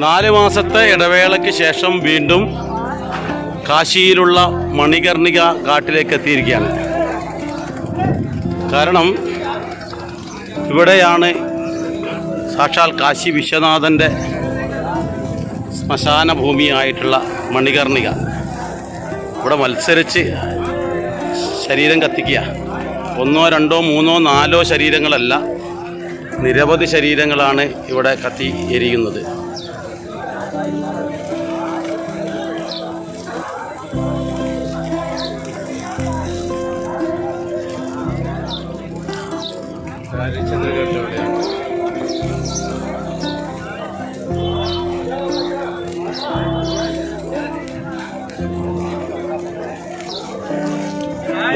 നാല് മാസത്തെ ഇടവേളയ്ക്ക് ശേഷം വീണ്ടും കാശിയിലുള്ള മണികർണിക കാട്ടിലേക്ക് എത്തിയിരിക്കുകയാണ്. കാരണം ഇവിടെയാണ് സാക്ഷാൽ കാശി വിശ്വനാഥന്റെ ശ്മശാന ഭൂമിയായിട്ടുള്ള മണികർണിക. ഇവിടെ മത്സരിച്ച് ശരീരം കത്തിക്കുക. ഒന്നോ രണ്ടോ മൂന്നോ നാലോ ശരീരങ്ങളല്ല നിരവധി ശരീരങ്ങളാണ് ഇവിടെ കത്തി എരിയുന്നത്.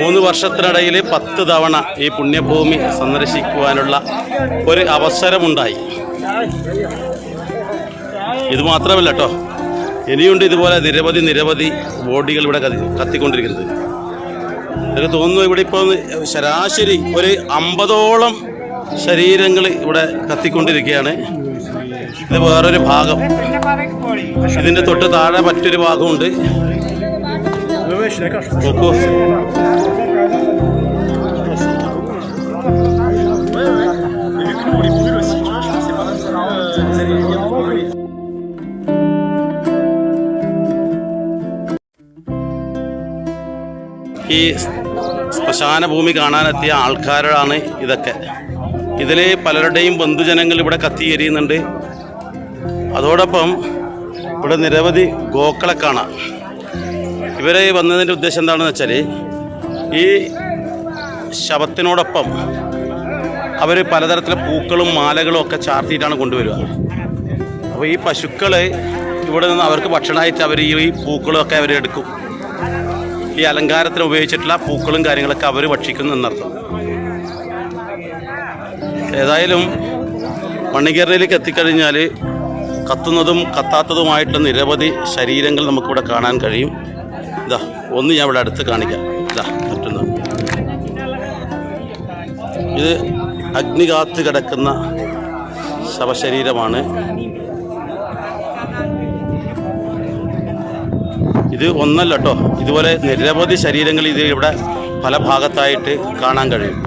മൂന്ന് വർഷത്തിനിടയിൽ പത്ത് തവണ ഈ പുണ്യഭൂമി സന്ദർശിക്കുവാനുള്ള ഒരു അവസരമുണ്ടായി. ഇത് മാത്രമല്ല കേട്ടോ ഇനിയുണ്ട് ഇതുപോലെ നിരവധി നിരവധി ബോഡികൾ ഇവിടെ കത്തി കത്തിക്കൊണ്ടിരിക്കുന്നത്. എനിക്ക് തോന്നുന്നു ഇവിടെ ഇപ്പോൾ ശരാശരി ഒരു അമ്പതോളം ശരീരങ്ങൾ ഇവിടെ കത്തിക്കൊണ്ടിരിക്കുകയാണ്. ഇത് വേറൊരു ഭാഗം. ഇതിന്റെ തൊട്ട് താഴെ മറ്റൊരു ഭാഗമുണ്ട്. നോക്കൂ ഈ ശ്മശാന ഭൂമി കാണാനെത്തിയ ആൾക്കാരാണ് ഇതൊക്കെ. ഇതിൽ പലരുടെയും ബന്ധുജനങ്ങൾ ഇവിടെ കത്തിയെരിയുന്നുണ്ട്. അതോടൊപ്പം ഇവിടെ നിരവധി ഗോക്കളെ കാണാം. ഇവരെ വന്നതിന്റെ ഉദ്ദേശം എന്താണെന്ന് വെച്ചാൽ ഈ ശവത്തിനോടൊപ്പം അവർ പലതരത്തിലെ പൂക്കളും മാലകളും ഒക്കെ ചാർത്തിയിട്ടാണ് കൊണ്ടുവരിക. അപ്പോൾ ഈ പശുക്കൾ ഇവിടെ നിന്ന് അവർക്ക് ഭക്ഷണമായിട്ട് അവർ ഈ പൂക്കളൊക്കെ അവർ എടുക്കും. ഈ അലങ്കാരത്തിന് ഉപയോഗിച്ചിട്ടുള്ള പൂക്കളും കാര്യങ്ങളൊക്കെ അവർ ഭക്ഷിക്കുന്നു എന്നർത്ഥം. ഏതായാലും മണികേരയിലേക്ക് എത്തിക്കഴിഞ്ഞാൽ കത്തുന്നതും കത്താത്തതുമായിട്ടുള്ള നിരവധി ശരീരങ്ങൾ നമുക്കിവിടെ കാണാൻ കഴിയും. ഇതാ ഒന്ന് ഞാൻ ഇവിടെ അടുത്ത് കാണിക്കാം. ഇതാ മറ്റൊന്ന്. ഇത് അഗ്നി കാത്ത് കിടക്കുന്ന ശവശരീരമാണ്. ഇത് ഒന്നല്ല കേട്ടോ ഇതുപോലെ നിരവധി ശരീരങ്ങൾ ഇത് ഇവിടെ പല ഭാഗത്തായിട്ട് കാണാൻ കഴിയും.